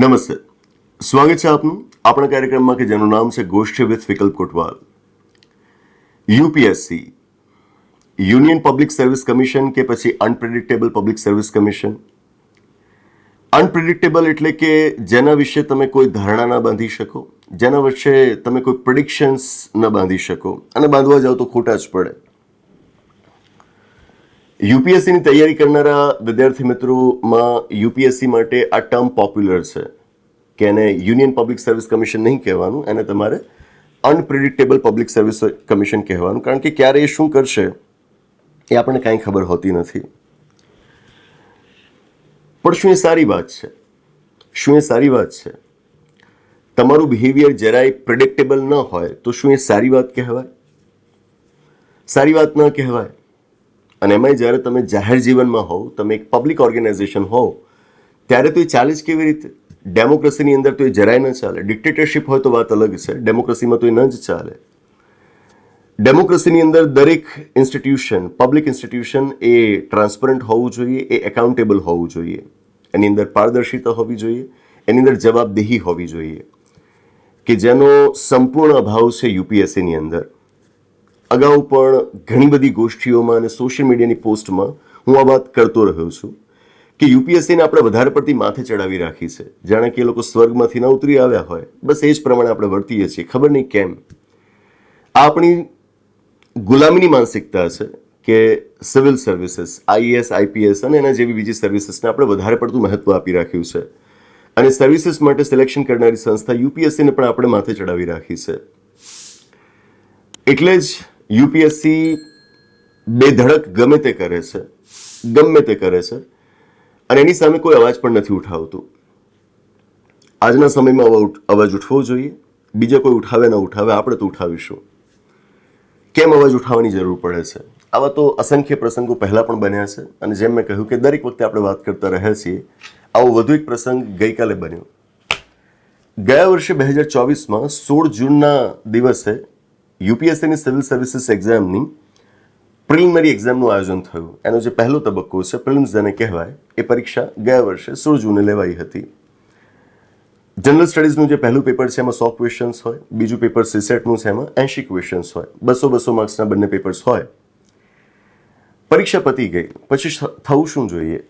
નમસ્તે. સ્વાગત છે આપનું આપણા કાર્યક્રમમાં કે જેનું નામ છે ગોષ્ઠી with Vikalp Kotwal. UPSC, union public service commission કે પછી unpredictable public service commission. Unpredictable એટલે કે જેના વિશે તમે કોઈ ધારણા ના બાંધી શકો, જેના વચ્ચે તમે કોઈ પ્રિડિક્શન્સ ન બાંધી શકો, અને બાંધવા જાઓ તો ખોટા જ પડે. યુપીએસસીની તૈયારી કરનારા વિદ્યાર્થી મિત્રોમાં યુપીએસસી માટે આ ટર્મ પોપ્યુલર છે, કે એને યુનિયન પબ્લિક સર્વિસ કમિશન નહીં કહેવાનું, એને તમારે અનપ્રિડિક્ટેબલ પબ્લિક સર્વિસ કમિશન કહેવાનું. કારણ કે ક્યારે એ શું કરશે એ આપણને કાંઈ ખબર હોતી નથી. પણ શું એ સારી વાત છે? શું એ સારી વાત છે? તમારું બિહેવિયર જરાય પ્રિડિક્ટેબલ ન હોય તો શું એ સારી વાત કહેવાય? સારી વાત ન કહેવાય. અને એમાંય જ્યારે તમે જાહેર જીવનમાં હોવ, તમે એક પબ્લિક ઓર્ગેનાઇઝેશન હોવ, ત્યારે તો એ ચાલે જ કેવી રીતે? ડેમોક્રેસીની અંદર તો એ જરાય ન ચાલે. ડિક્ટેટરશિપ હોય તો વાત અલગ છે. ડેમોક્રેસીમાં તો એ ન જ ચાલે. ડેમોક્રેસીની અંદર દરેક ઇન્સ્ટિટ્યુશન પબ્લિક ઇન્સ્ટિટ્યુશન એ ટ્રાન્સપરન્ટ હોવું જોઈએ, એ એકાઉન્ટેબલ હોવું જોઈએ. એની અંદર પારદર્શિતા હોવી જોઈએ. એની અંદર જવાબદેહી હોવી જોઈએ. કે જેનો સંપૂર્ણ અભાવ છે યુપીએસસીની અંદર. અગાઉ પણ ઘણી બધી ગોષ્ઠીઓમાં અને સોશિયલ મીડિયાની પોસ્ટમાં હું આ વાત કરતો રહ્યો છું કે યુપીએસસીને આપણે વધારે પડતી માથે ચડાવી રાખી છે. જાણે કે એ લોકો સ્વર્ગમાંથી ન ઉતરી આવ્યા હોય. બસ એ જ પ્રમાણે આપણે વર્તીએ છીએ. ખબર નહીં કેમ? આ આપણી ગુલામીની માનસિકતા છે કે સિવિલ સર્વિસીસ, આઈએએસ, આઈપીએસ અને એના જેવી બીજી સર્વિસીસને આપણે વધારે પડતું મહત્વ આપી રાખ્યું છે. અને સર્વિસીસ માટે સિલેક્શન કરનારી સંસ્થા યુપીએસસીને પણ આપણે માથે ચડાવી રાખી છે. એટલે જ યુપીએસસી બેધડક ગમે તે કરે છે, ગમે તે કરે છે, અને એની સામે કોઈ અવાજ પણ નથી ઉઠાવતું. આજના સમયમાં અવાજ ઉઠવો જોઈએ. બીજા કોઈ ઉઠાવે ન ઉઠાવે, આપણે તો ઉઠાવીશું. કેમ અવાજ ઉઠાવવાની જરૂર પડે છે? આવા તો અસંખ્ય પ્રસંગો પહેલા પણ બન્યા છે, અને જેમ મેં કહ્યું કે દરેક વખતે આપણે વાત કરતા રહ્યા છીએ, આવો વધુ એક પ્રસંગ ગઈકાલે બન્યો. ગયા વર્ષે બે હજાર ચોવીસમાં સોળ જૂનના દિવસે યુપીએસસીની સિવિલ સર્વિસીસ એક્ઝામની પ્રિલિમિનરી એક્ઝામનું આયોજન થયું. એનો જે પહેલો તબક્કો છે, પ્રિલિમ્સ જેને કહેવાય, એ પરીક્ષા ગયા વર્ષે સોળ જૂને લેવાઈ હતી. જનરલ સ્ટડીઝનું જે પહેલું પેપર છે, એમાં સો ક્વેશ્ચન્સ હોય, બીજું પેપર સીસેટનું છે, એમાં એંશી ક્વેશ્ચન્સ હોય, બસો બસો માર્ક્સના બંને પેપર્સ હોય. પરીક્ષા પતી ગઈ. પછી થવું શું જોઈએ?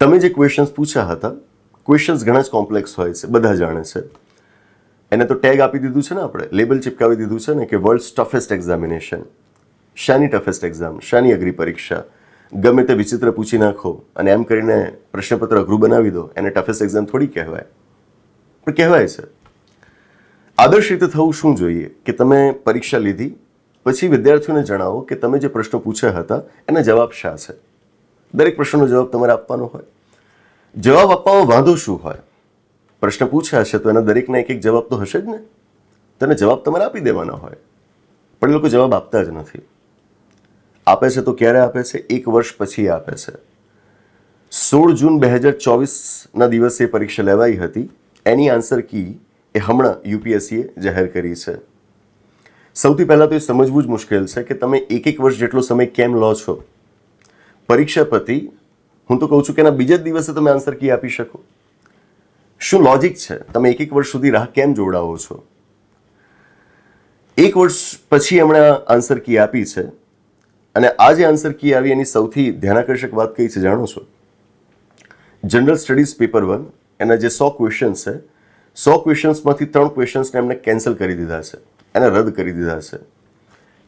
તમે જે ક્વેશ્ચન્સ પૂછ્યા હતા, ક્વેશ્ચન્સ ઘણા જ કોમ્પ્લેક્સ હોય છે, બધા જાણે છે. એને તો ટેગ આપી દીધું છે ને આપણે લેબલ ચિપકાવી દીધું છે ને કે વર્લ્ડ ટફેસ્ટ એક્ઝામિનેશન શાની ટફેસ્ટ એક્ઝામ શાની અઘરી પરીક્ષા? ગમે તે વિચિત્ર પૂછી નાખો અને એમ કરીને પ્રશ્નપત્ર અઘરું બનાવી દો, એને ટફેસ્ટ એક્ઝામ થોડી કહેવાય. પણ કહેવાય છે. આદર્શ રીતે થવું શું જોઈએ? કે તમે પરીક્ષા લીધી, પછી વિદ્યાર્થીઓને જણાવો કે તમે જે પ્રશ્નો પૂછ્યા હતા, એના જવાબ શા છે? દરેક પ્રશ્નનો જવાબ તમારે આપવાનો હોય. જવાબ આપવામાં વાંધો શું હોય? પ્રશ્ન પૂછ્યા હશે તો એના દરેકના એક એક જવાબ તો હશે જ ને? તેને જવાબ તમારે આપી દેવાના હોય. પણ એ લોકો જવાબ આપતા જ નથી. આપે છે તો ક્યારે આપે છે? એક વર્ષ પછી આપે છે. સોળ જૂન બે હજાર ચોવીસના દિવસે પરીક્ષા લેવાઈ હતી. એની આન્સર કી એ હમણાં યુપીએસસીએ જાહેર કરી છે. સૌથી પહેલાં તો એ સમજવું જ મુશ્કેલ છે કે તમે એક એક વર્ષ જેટલો સમય કેમ લો છો? પરીક્ષા પતી, હું તો કહું છું કે એના બીજા જ દિવસે તમે આન્સર કી આપી શકો. શું લોજિક છે? તમે એક એક વર્ષ સુધી રાહ કેમ જોડાવો છો? એક વર્ષ પછી એમણે આન્સર કી આપી છે. અને આ જે આન્સર કી આવી એની સૌથી ધ્યાનાકર્ષક વાત કઈ છે જાણો છો? જનરલ સ્ટડીઝ પેપર વન એના જે સો ક્વેશ્ચન્સ છે, સો ક્વેશ્ચન્સમાંથી ત્રણ ક્વેશ્ચન્સને એમણે કેન્સલ કરી દીધા છે. એને રદ કરી દીધા છે.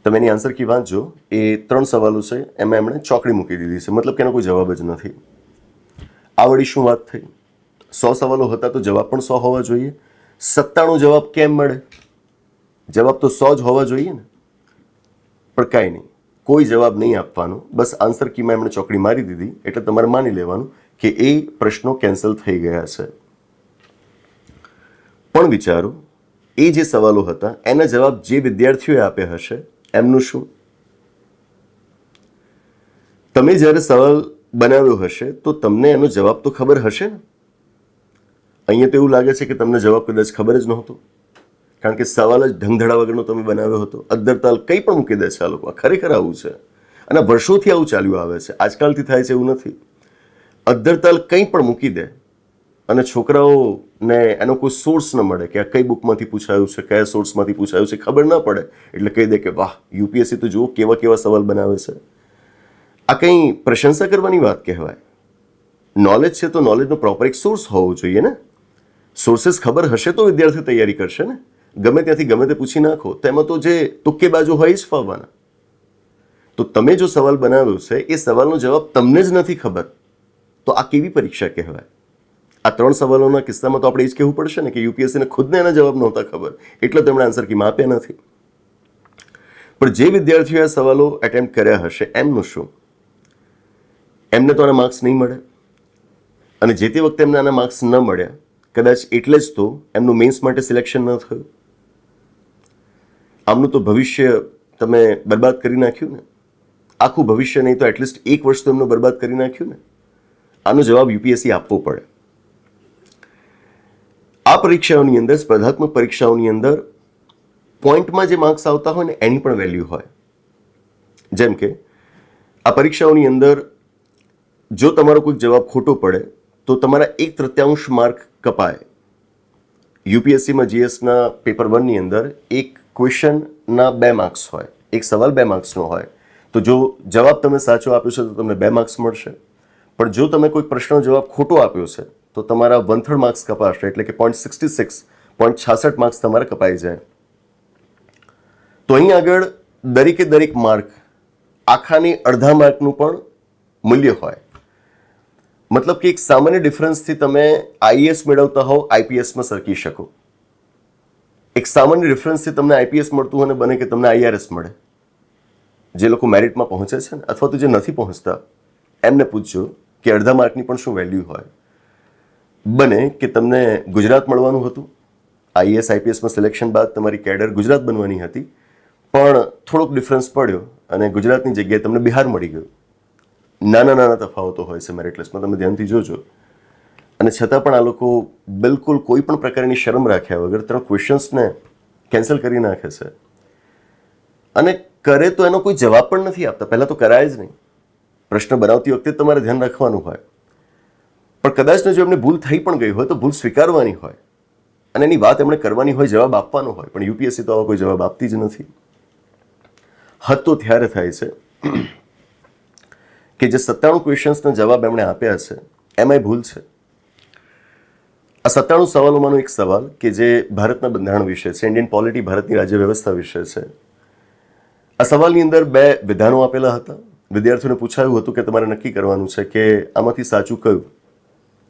તમે એની આન્સર કી વાંચજો. એ ત્રણ સવાલો છે, એમાં એમણે ચોકડી મૂકી દીધી છે. મતલબ કે એનો કોઈ જવાબ જ નથી. આ વળી શું વાત થઈ? સો સવાલો હતા તો જવાબ પણ સો હોવા જોઈએ. સત્તાણું જવાબ કેમ મળે? જવાબ તો સો જ હોવા જોઈએ ને. પણ કાંઈ નહીં. કોઈ જવાબ નહીં આપવાનો. બસ આન્સર કીમાં એમણે ચોકડી મારી દીધી. એટલે તમારે માની લેવાનું કે એ પ્રશ્નો કેન્સલ થઈ ગયા છે. પણ વિચારો, એ જે સવાલો હતા, એના જવાબ જે વિદ્યાર્થીઓએ આપ્યા હશે, એમનું શું? તમે જ્યારે સવાલ બનાવ્યો હશે, તો તમને એનો જવાબ તો ખબર હશે ને? અહીંયા તો એવું લાગે છે કે તમને જવાબ કદાચ ખબર જ નહોતો. કારણ કે સવાલ જ ઢંગધડા વગરનો તમે બનાવ્યો હતો. અદ્ધરતાલ કંઈ પણ મૂકી દે છે આ લોકો. ખરેખર આવું છે. અને વર્ષોથી આવું ચાલ્યું આવે છે. આજકાલથી થાય છે એવું નથી. અદ્ધરતાલ કંઈ પણ મૂકી દે. અને છોકરાઓને એનો કોઈ સોર્સ ન મળે કે આ કઈ બુકમાંથી પૂછાયું છે, કયા સોર્સમાંથી પૂછાયું છે, ખબર ન પડે. એટલે કહી દે કે, વાહ, યુપીએસસી તો જુઓ કેવા કેવા સવાલ બનાવે છે. આ કંઈ પ્રશંસા કરવાની વાત કહેવાય? નોલેજ છે તો નોલેજનો પ્રોપર એક સોર્સ હોવો જોઈએ ને? સોર્सेस ખબર હશે તો વિદ્યાર્થી તૈયારી કરશે ને? ગમે ત્યાંથી ગમે તે પૂછી નાખો. તો એમાં તો જે તુક્કેબાજો હોય જ ફાવવાના તો તમે જો સવાલ બનાવ્યો છે, એ સવાલનો જવાબ તમને જ નથી ખબર. તો આ કેવી પરીક્ષા કહેવાય? આ ત્રણ સવાલોના કિસ્સામાં તો આપણે એ જ કહેવું પડશે ને કે યુપીએસસીને ખુદને એના જવાબ નહોતા ખબર. એટલે તેમણે આન્સર કીમાં આપ્યા નથી. પણ જે વિદ્યાર્થીઓએ આ સવાલો એટેમ્પ્ટ કર્યા હશે, એમનું શું? એમને તો આના માર્ક્સ નહીં મળે. અને જે તે વખતે એમને આના માર્ક્સ ન મળ્યા કદાચ એટલે જ તો એમનું મેન્સ માટે સિલેક્શન ન થયું. આમનું તો ભવિષ્ય તમે બરબાદ કરી નાખ્યું ને. આખું ભવિષ્ય નહીં તો એટલીસ્ટ એક વર્ષ તો એમનું બરબાદ કરી નાખ્યું ને. આનો જવાબ યુપીએસસી આપવો પડે. આ પરીક્ષાઓની અંદર, સ્પર્ધાત્મક પરીક્ષાઓની અંદર પોઈન્ટમાં જે માર્ક્સ આવતા હોય ને, એની પણ વેલ્યુ હોય. જેમ કે, આ પરીક્ષાઓની અંદર જો તમારો કોઈક જવાબ ખોટો પડે, તો તમારા એક તૃત્યાંશ માર્ક કપાય. યુપીએસસીમાં જીએસના પેપર વનની અંદર એક ક્વેશ્ચનના બે માર્ક્સ હોય, એક સવાલ બે માર્ક્સનો હોય, તો જો જવાબ તમે સાચો આપ્યો છે તો તમને બે માર્ક્સ મળશે. પણ જો તમે કોઈ પ્રશ્નનો જવાબ ખોટો આપ્યો છે, તો તમારા વન થર્ડ માર્ક્સ કપાશે, એટલે કે પોઈન્ટ સિક્સટી સિક્સ પોઈન્ટ છાસઠ માર્ક્સ તમારા કપાઈ જાય. તો અહીં આગળ દરેકે દરેક માર્ક આખાની અડધા માર્કનું પણ મૂલ્ય હોય. મતલબ કે એક સામાન્ય ડિફરન્સથી તમે આઈએસ મેળવતા હોવ આઈપીએસમાં સરકી શકો. એક સામાન્ય ડિફરન્સથી તમને આઈપીએસ મળતું અને બને કે તમને આઈઆરએસ મળે. જે લોકો મેરિટમાં પહોંચે છે ને, અથવા તો જે નથી પહોંચતા, એમને પૂછજો કે અડધા માર્કની પણ શું વેલ્યુ હોય. બને કે તમને ગુજરાત મળવાનું હતું. આઈએસ આઈપીએસમાં સિલેક્શન બાદ તમારી કેડર ગુજરાત બનવાની હતી. પણ થોડોક ડિફરન્સ પડ્યો અને ગુજરાતની જગ્યાએ તમને બિહાર મળી ગયું. નાના નાના તફાવતો હોય છે મેરિટ લિસ્ટમાં તમે ધ્યાનથી જોજો. અને છતાં પણ આ લોકો બિલકુલ કોઈ પણ પ્રકારની શરમ રાખ્યા વગર ત્રણ ક્વેશ્ચન્સને કેન્સલ કરી નાખે છે. અને કરે તો એનો કોઈ જવાબ પણ નથી આપતા. પહેલાં તો કરાય જ નહીં. પ્રશ્ન બનાવતી વખતે તમારે ધ્યાન રાખવાનું હોય. પણ કદાચ જો એમને ભૂલ થઈ પણ ગઈ હોય તો ભૂલ સ્વીકારવાની હોય. અને એની વાત એમણે કરવાની હોય, જવાબ આપવાનો હોય. પણ યુપીએસસી તો આવો કોઈ જવાબ આપતી જ નથી. હદ તો ત્યારે થાય છે. કે જે સત્તાણું ક્વેશ્ચન્સના જવાબ એમણે આપ્યા છે, એમાંય ભૂલ છે? આ સત્તાણું સવાલોમાંનો એક સવાલ કે જે ભારતના બંધારણ વિશે છે ઇન્ડિયન પોલિટી ભારતની રાજ્ય વ્યવસ્થા વિશે છે. આ સવાલની અંદર બે વિધાનો આપેલા હતા. વિદ્યાર્થીઓને પૂછાયું હતું કે તમારે નક્કી કરવાનું છે કે આમાંથી સાચું કયું?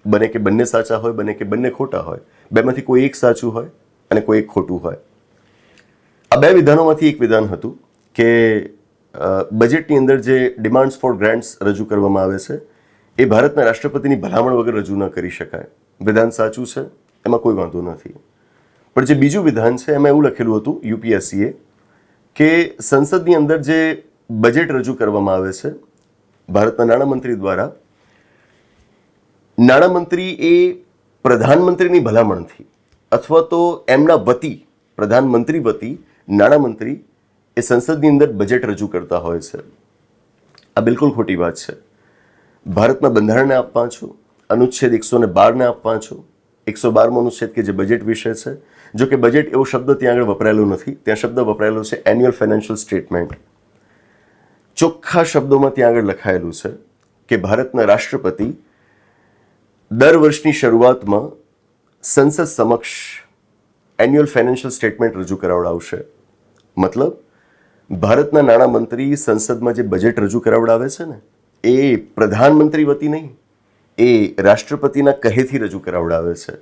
બને કે બંને સાચા હોય, બને કે બંને ખોટા હોય? બેમાંથી કોઈ એક સાચું હોય અને કોઈ એક ખોટું હોય? આ બે વિધાનોમાંથી એક વિધાન હતું કે બજેટની અંદર જે ડિમાન્ડ્સ ફોર ગ્રાન્ટ્સ રજૂ કરવામાં આવે છે, એ ભારતના રાષ્ટ્રપતિની ભલામણ વગર રજૂ ન કરી શકાય. વિધાન સાચું છે, એમાં કોઈ વાંધો નથી. પણ જે બીજું વિધાન છે, એમાં એવું લખેલું હતું યુપીએસસીએ કે સંસદની અંદર જે બજેટ રજૂ કરવામાં આવે છે, ભારતના નાણામંત્રી દ્વારા, નાણામંત્રી એ પ્રધાનમંત્રીની ભલામણથી અથવા તો એમના વતી, પ્રધાનમંત્રી વતી નાણામંત્રી એ સંસદની અંદર બજેટ રજૂ કરતા હોય છે. આ બિલકુલ ખોટી વાત છે. ભારતના બંધારણને આપવા છું, અનુચ્છેદ એકસો ને બારને આપવા છો. એકસો બારમો અનુચ્છેદ કે જે બજેટ વિશે છે. જો કે બજેટ એવો શબ્દ ત્યાં આગળ વપરાયેલો નથી. ત્યાં શબ્દ વપરાયેલો છે એન્યુઅલ ફાઇનાન્શિયલ સ્ટેટમેન્ટ ચોખ્ખા શબ્દોમાં ત્યાં આગળ લખાયેલું છે કે ભારતના રાષ્ટ્રપતિ દર વર્ષની શરૂઆતમાં સંસદ સમક્ષ એન્યુઅલ ફાઇનાન્શિયલ સ્ટેટમેન્ટ રજૂ કરાવડાવશે. મતલબ ભારતના નાણામંત્રી સંસદમાં જે બજેટ રજૂ કરાવડાવે છે ને, એ પ્રધાનમંત્રી વતી નહીં, એ રાષ્ટ્રપતિના કહેથી રજૂ કરાવડાવે છે.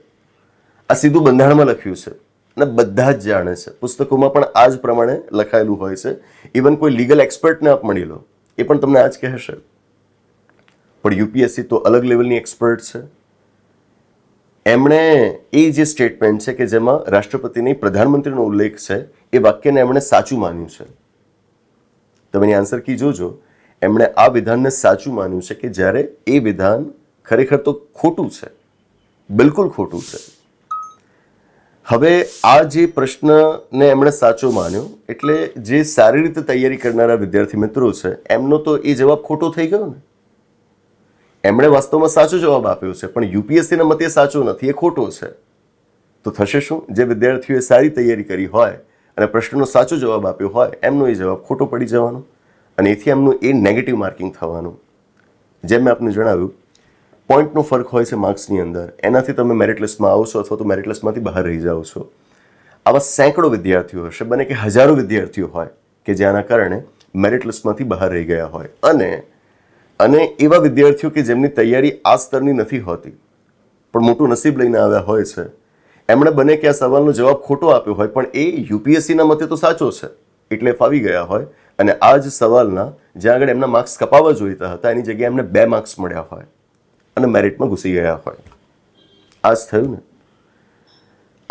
આ સીધું બંધારણમાં લખ્યું છે અને બધા જ જાણે છે. પુસ્તકોમાં પણ આ જ પ્રમાણે લખાયેલું હોય છે. ઇવન કોઈ લીગલ એક્સપર્ટને આપ મળી લો, એ પણ તમને આ જ કહેશે. પણ યુપીએસસી તો અલગ લેવલની એક્સપર્ટ છે. એમણે એ જે સ્ટેટમેન્ટ છે કે જેમાં રાષ્ટ્રપતિની પ્રધાનમંત્રીનો ઉલ્લેખ છે, એ વાક્યને એમણે સાચું માન્યું છે. તમે એની આન્સર કી જોજો. એમણે આ વિધાનને સાચું માન્યું છે કે જ્યારે એ વિધાન ખરેખર તો ખોટું છે. બિલકુલ ખોટું છે. હવે આ જે પ્રશ્નને એમણે સાચો માન્યો, એટલે જે સારી રીતે તૈયારી કરનારા વિદ્યાર્થી મિત્રો છે, એમનો તો એ જવાબ ખોટો થઈ ગયો ને. એમણે વાસ્તવમાં સાચો જવાબ આપ્યો છે, પણ યુપીએસસીના મતે સાચો નથી, એ ખોટો છે. તો થશે શું? જે વિદ્યાર્થીઓએ સારી તૈયારી કરી હોય અને પ્રશ્નનો સાચો જવાબ આપ્યો હોય, એમનો એ જવાબ ખોટો પડી જવાનો અને એથી એમનું એ નેગેટિવ માર્કિંગ થવાનું. જેમ મેં આપને જણાવ્યું પોઈન્ટનો ફરક હોય છે માર્ક્સની અંદર. એનાથી તમે મેરિટ લિસ્ટમાં આવો છો અથવા તો મેરિટ લિસ્ટમાંથી બહાર રહી જાઓ છો. આવા સેંકડો વિદ્યાર્થીઓ હશે, બને કે હજારો વિદ્યાર્થીઓ હોય, કે જેના કારણે મેરિટ લિસ્ટમાંથી બહાર રહી ગયા હોય. અને અને એવા વિદ્યાર્થીઓ કે જેમની તૈયારી આ સ્તરની નથી હોતી, પણ મોટું નસીબ લઈને આવ્યા હોય છે એમણે બને કે આ સવાલનો જવાબ ખોટો આપ્યો હોય, પણ એ યુપીએસસીના મતે તો સાચો છે. એટલે ફાવી ગયા હોય. અને આ જ સવાલના, જ્યાં આગળ એમના માર્ક્સ કપાવવા જોઈતા હતા, એની જગ્યાએ એમને બે માર્ક્સ મળ્યા હોય અને મેરિટમાં ઘૂસી ગયા હોય. આ જ થયું ને.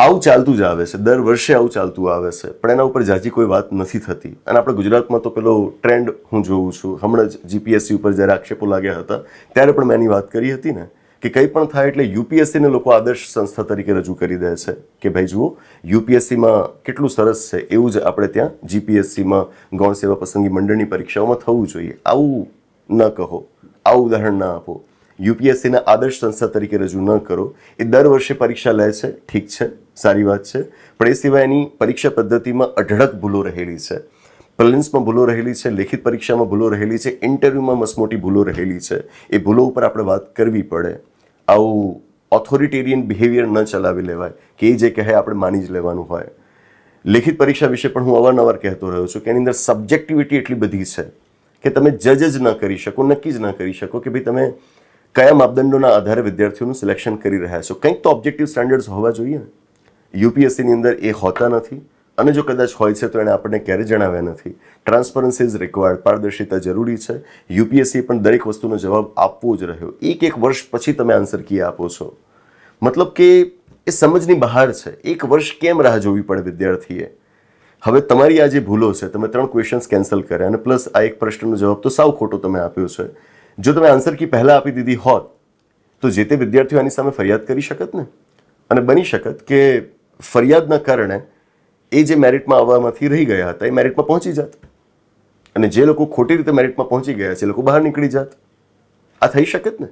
આવું ચાલતું જ આવે છે. દર વર્ષે આવું ચાલતું આવે છે. પણ એના ઉપર જાજી કોઈ વાત નથી થતી. અને આપણે ગુજરાતમાં તો પેલો ટ્રેન્ડ હું જોઉં છું. હમણાં જ જીપીએસસી ઉપર જ્યારે આક્ષેપો લાગ્યા હતા, ત્યારે પણ મેં એની વાત કરી હતી ને. કે કંઈ પણ થાય એટલે યુપીએસસીને લોકો આદર્શ સંસ્થા તરીકે રજૂ કરી દે છે કે ભાઈ જુઓ, યુપીએસસીમાં કેટલું સરસ છે એવું જ આપણે ત્યાં જીપીએસસીમાં ગૌણ સેવા પસંદગી મંડળની પરીક્ષાઓમાં થવું જોઈએ. આવું ન કહો, આવું ઉદાહરણ ના આપો. યુપીએસસીના આદર્શ સંસ્થા તરીકે રજૂ ન કરો. એ દર વર્ષે પરીક્ષા લે છે, ઠીક છે, સારી વાત છે. પણ એ સિવાય એની પરીક્ષા પદ્ધતિમાં અઢળક ભૂલો રહેલી છે. પ્રિલિમ્સમાં ભૂલો રહેલી છે, લેખિત પરીક્ષામાં ભૂલો રહેલી છે, ઇન્ટરવ્યૂમાં મસમોટી ભૂલો રહેલી છે. એ ભૂલો ઉપર આપણે વાત કરવી પડે. આવું ઓથોરિટેરિયન બિહેવિયર ન ચલાવી લેવાય, કે એ જે કહે આપણે માની જ લેવાનું હોય. લેખિત પરીક્ષા વિશે પણ હું અવારનવાર કહેતો રહ્યો છું કે એની અંદર સબ્જેક્ટિવિટી એટલી બધી છે કે તમે જજ જ ન કરી શકો, નક્કી જ ન કરી શકો કે ભાઈ તમે કયા માપદંડોના આધારે વિદ્યાર્થીઓનું સિલેક્શન કરી રહ્યા છો. કંઈક તો ઓબ્જેક્ટિવ સ્ટાન્ડર્ડ્સ હોવા જોઈએ. યુપીએસસીની અંદર એ હોતા નથી. અને જો કદાચ હોય છે તો એને આપણને ક્યારેય જણાવ્યા નથી. ટ્રાન્સપરન્સી ઇઝ રિક્વાયર્ડ પારદર્શિતા જરૂરી છે. યુપીએસસી પણ દરેક વસ્તુનો જવાબ આપવો જ રહ્યો. એક એક વર્ષ પછી તમે આન્સર કી આપો છો. મતલબ કે એ સમજની બહાર છે. એક વર્ષ કેમ રાહ જોવી પડે વિદ્યાર્થીએ? હવે તમારી આ જે ભૂલો છે, તમે ત્રણ ક્વેશ્ચન્સ કેન્સલ કર્યા અને પ્લસ આ એક પ્રશ્નનો જવાબ તો સાવ ખોટો તમે આપ્યો છે. જો તમે આન્સર કી પહેલાં આપી દીધી હોત, તો જે તે વિદ્યાર્થીઓ આની સામે ફરિયાદ કરી શકત ને? અને બની શકત કે ફરિયાદના કારણે એ જે મેરિટમાં આવવામાંથી રહી ગયા હતા, એ મેરિટમાં પહોંચી જાત. અને જે લોકો ખોટી રીતે મેરિટમાં પહોંચી ગયા છે, એ લોકો બહાર નીકળી જાત. આ થઈ શકે જ ને?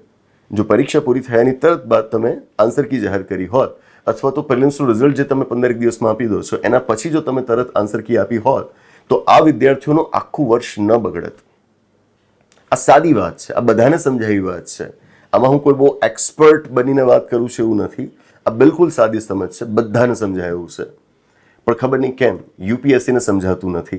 જો પરીક્ષા પૂરી થયાની તરત બાદ તમે આન્સર કી જાહેર કરી હોત, અથવા તો પ્રિલિમ્સનું રિઝલ્ટ જે તમે પંદરેક દિવસમાં આપી દો છો, એના પછી જો તમે તરત આન્સર કી આપી હોત, તો આ વિદ્યાર્થીઓનું આખું વર્ષ ન બગડત. આ સાદી વાત છે, આ બધાને સમજાવી વાત છે. આમાં હું કોઈ બહુ એક્સપર્ટ બનીને વાત કરું છું એવું નથી. આ બિલકુલ સાદી સમજ છે, બધાને સમજાય એવું છે. પણ ખબર નહીં કેમ, યુપીએસસીને સમજાતું નથી.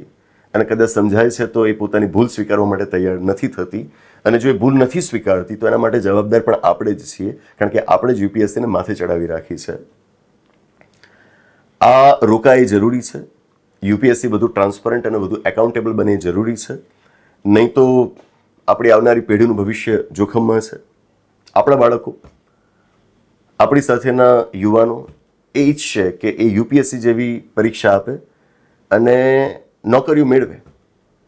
અને કદાચ સમજાય છે તો એ પોતાની ભૂલ સ્વીકારવા માટે તૈયાર નથી થતી. અને જો એ ભૂલ નથી સ્વીકારતી, તો એના માટે જવાબદાર પણ આપણે જ છીએ, કારણ કે આપણે જ યુપીએસસીને માથે ચડાવી રાખી છે. આ રોકાય જરૂરી છે. યુપીએસસી બધું ટ્રાન્સપરન્ટ અને વધુ એકાઉન્ટેબલ બને જરૂરી છે. નહીં તો આપણી આવનારી પેઢીનું ભવિષ્ય જોખમમાં છે. આપણા બાળકો, આપણી સાથેના યુવાનો એ ઈચ્છશે કે એ યુપીએસસી જેવી પરીક્ષા આપે અને નોકરીઓ મેળવે.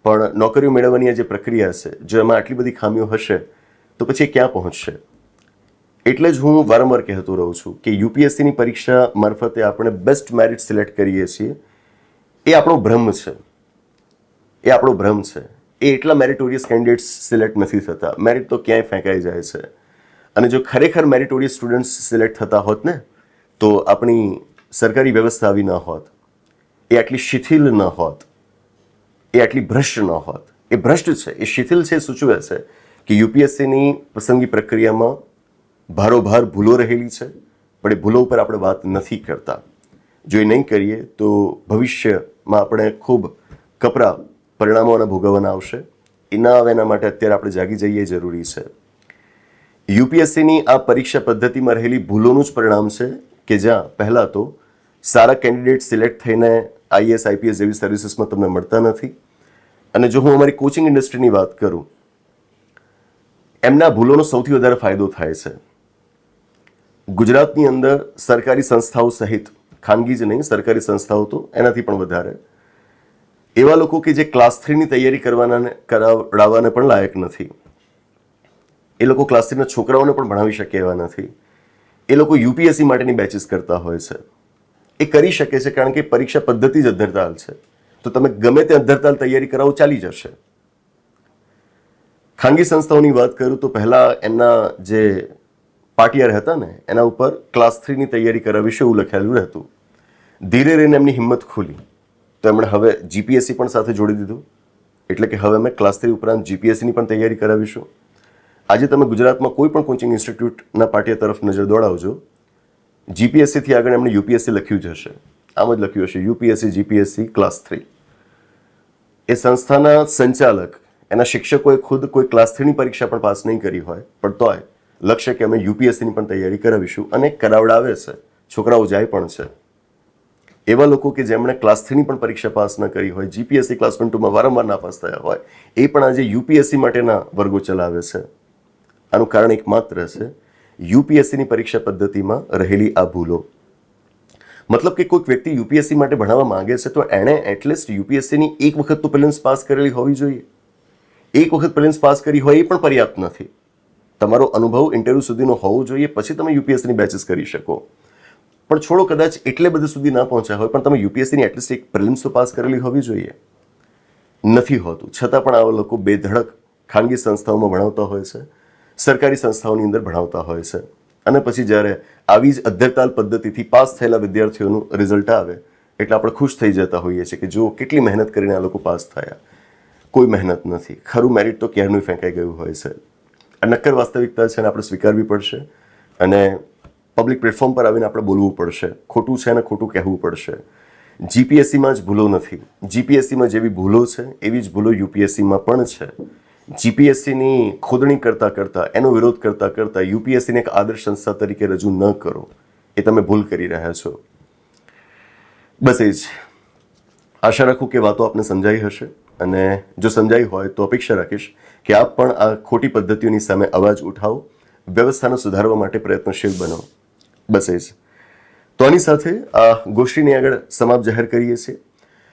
પણ નોકરીઓ મેળવવાની આ જે પ્રક્રિયા છે જો એમાં આટલી બધી ખામીઓ હશે, તો પછી એ ક્યાં પહોંચશે? એટલે જ હું વારંવાર કહેતો રહું છું કે યુપીએસસીની પરીક્ષા મારફતે આપણે બેસ્ટ મેરિટ સિલેક્ટ કરીએ છીએ. એ આપણો ભ્રમ છે. એ આપણો ભ્રમ છે. એ એટલા મેરિટોરિયસ કેન્ડિડેટ્સ સિલેક્ટ નથી થતા. મેરિટ તો ક્યાંય ફેંકાઈ જાય છે. અને જો ખરેખર મેરિટોરિયસ સ્ટુડન્ટ્સ સિલેક્ટ થતા હોત ને તો આપણી સરકારી વ્યવસ્થા આવી ન હોત, એ આટલી શિથિલ ન હોત, એ આટલી ભ્રષ્ટ ન હોત, એ ભ્રષ્ટ છે, એ શિથિલ છે સૂચવે છે કે યુપીએસસીની પસંદગી પ્રક્રિયામાં ભારોભાર ભૂલો રહેલી છે, પણ એ ભૂલો ઉપર આપણે વાત નથી કરતા. જો એ નહીં કરીએ, તો ભવિષ્યમાં આપણે ખૂબ કપરા પરિણામોને ભોગવવાના આવશે. એ ના આવે એના માટે અત્યારે આપણે જાગી જઈએ જરૂરી છે. યુપીએસસીની આ પરીક્ષા પદ્ધતિમાં રહેલી ભૂલોનું જ પરિણામ છે કે જ્યાં પહેલાં તો સારા કેન્ડિડેટ સિલેક્ટ થઈને આઈએસ આઈપીએસ જેવી સર્વિસીસમાં તમને મળતા નથી. અને જો હું અમારી કોચિંગ ઇન્ડસ્ટ્રીની વાત કરું, એમના ભૂલોનો સૌથી વધારે ફાયદો થાય છે. ગુજરાતની અંદર સરકારી સંસ્થાઓ સહિત, ખાનગી જ નહીં, સરકારી સંસ્થાઓ તો એનાથી પણ વધારે, એવા લોકો કે જે ક્લાસ થ્રીની તૈયારી કરવાના કરાવડાવવાને પણ લાયક નથી. એ લોકો ક્લાસ થ્રીના છોકરાઓને પણ ભણાવી શકે એવા નથી. એ લોકો યુપીએસસી માટેની બેચીસ કરતા હોય છે. એ કરી શકે છે કારણ કે પરીક્ષા પદ્ધતિ જ અધરતાલ છે. તો તમે ગમે તે અધરતાલ તૈયારી કરાવો, ચાલી જશે. ખાનગી સંસ્થાઓની વાત કરું તો પહેલાં એમના જે પાટિયાર હતા ને, એના ઉપર ક્લાસ થ્રીની તૈયારી કરાવીશું એવું લખેલું રહેતું. ધીરે રહીને એમની હિંમત ખુલી. તો એમણે હવે જીપીએસસી પણ સાથે જોડી દીધું. એટલે કે હવે અમે ક્લાસ થ્રી ઉપરાંત જીપીએસસીની પણ તૈયારી કરાવીશું. આજે તમે ગુજરાતમાં કોઈ પણ કોચિંગ ઇન્સ્ટિટ્યૂટના પાટિયા તરફ નજર દોડાવજો. જીપીએસસીથી આગળ એમણે યુપીએસસી લખ્યું જ હશે. આમ જ લખ્યું હશે યુપીએસસી જીપીએસસી ક્લાસ થ્રી એ સંસ્થાના સંચાલક, એના શિક્ષકોએ ખુદ કોઈ ક્લાસ થ્રીની પરીક્ષા પણ પાસ નહીં કરી હોય, પણ તોય લક્ષ્ય કે અમે યુપીએસસીની પણ તૈયારી કરાવીશું અને કરાવડાવે છે. છોકરાઓ જાય પણ છે. એવા લોકો કે જેમણે ક્લાસ થ્રીની પણ પરીક્ષા પાસ ન કરી હોય જીપીએસસી ક્લાસ વન ટુમાં વારંવાર નાપાસ થયા હોય, એ પણ આજે યુપીએસસી માટેના વર્ગો ચલાવે છે. આનું કારણ એકમાત્ર છે યુપીએસસીની પરીક્ષા પદ્ધતિમાં રહેલી આ ભૂલો. મતલબ કે કોઈક વ્યક્તિ યુપીએસસી માટે ભણાવવા માંગે છે તો એણે એટલીસ્ટ યુપીએસસીની એક વખત તો પ્રિલિમ્સ પાસ કરેલી હોવી જોઈએ. એક વખત પ્રિલિમ્સ પાસ કરી હોય એ પણ પર્યાપ્ત નથી. તમારો અનુભવ ઇન્ટરવ્યૂ સુધીનો હોવો જોઈએ, પછી તમે યુપીએસસીની બેચીસ કરી શકો. પણ છોડો કદાચ એટલે બધે સુધી ના પહોંચ્યા હોય, પણ તમે યુપીએસસીની એટલીસ્ટ એક પ્રિલિમ્સ તો પાસ કરેલી હોવી જોઈએ. નથી હોતું. છતાં પણ આવા લોકો બેધડક ખાનગી સંસ્થાઓમાં ભણાવતા હોય છે. સરકારી સંસ્થાઓની અંદર ભણાવતા હોય છે. અને પછી જ્યારે આવી જ અધ્યતાલ પદ્ધતિથી પાસ થયેલા વિદ્યાર્થીઓનું રિઝલ્ટ આવે, એટલે આપણે ખુશ થઈ જતા હોઈએ છીએ કે જો કેટલી મહેનત કરીને આ લોકો પાસ થયા. કોઈ મહેનત નથી. ખરું મેરિટ તો ક્યારનું ફેંકાઈ ગયું હોય છે. આ નક્કર વાસ્તવિકતા છે અને આપણે સ્વીકારવી પડશે. અને પબ્લિક પ્લેટફોર્મ પર આવીને આપણે બોલવું પડશે. ખોટું છે અને ખોટું કહેવું પડશે. જીપીએસસીમાં જ ભૂલો નથી. જીપીએસસીમાં જેવી ભૂલો છે, એવી જ ભૂલો યુપીએસસીમાં પણ છે. જીપીએસસીની ખોદણી કરતાં કરતાં, એનો વિરોધ કરતાં કરતાં યુપીએસસીને એક આદર્શ સંસ્થા તરીકે રજૂ ન કરો, એ તમે ભૂલ કરી રહ્યા છો. બસ એ જ. આશા રાખું કે વાતો આપને સમજાઈ હશે અને જો સમજાઈ હોય તો અપેક્ષા રાખીશ કે આપ પણ આ ખોટી પદ્ધતિઓની સામે અવાજ ઉઠાવો, વ્યવસ્થાને સુધારવા માટે પ્રયત્નશીલ બનો. બસ એ જ. તો આની સાથે આ ગોષ્ઠીની આગળ સમાપ્ત જાહેર કરીએ છીએ.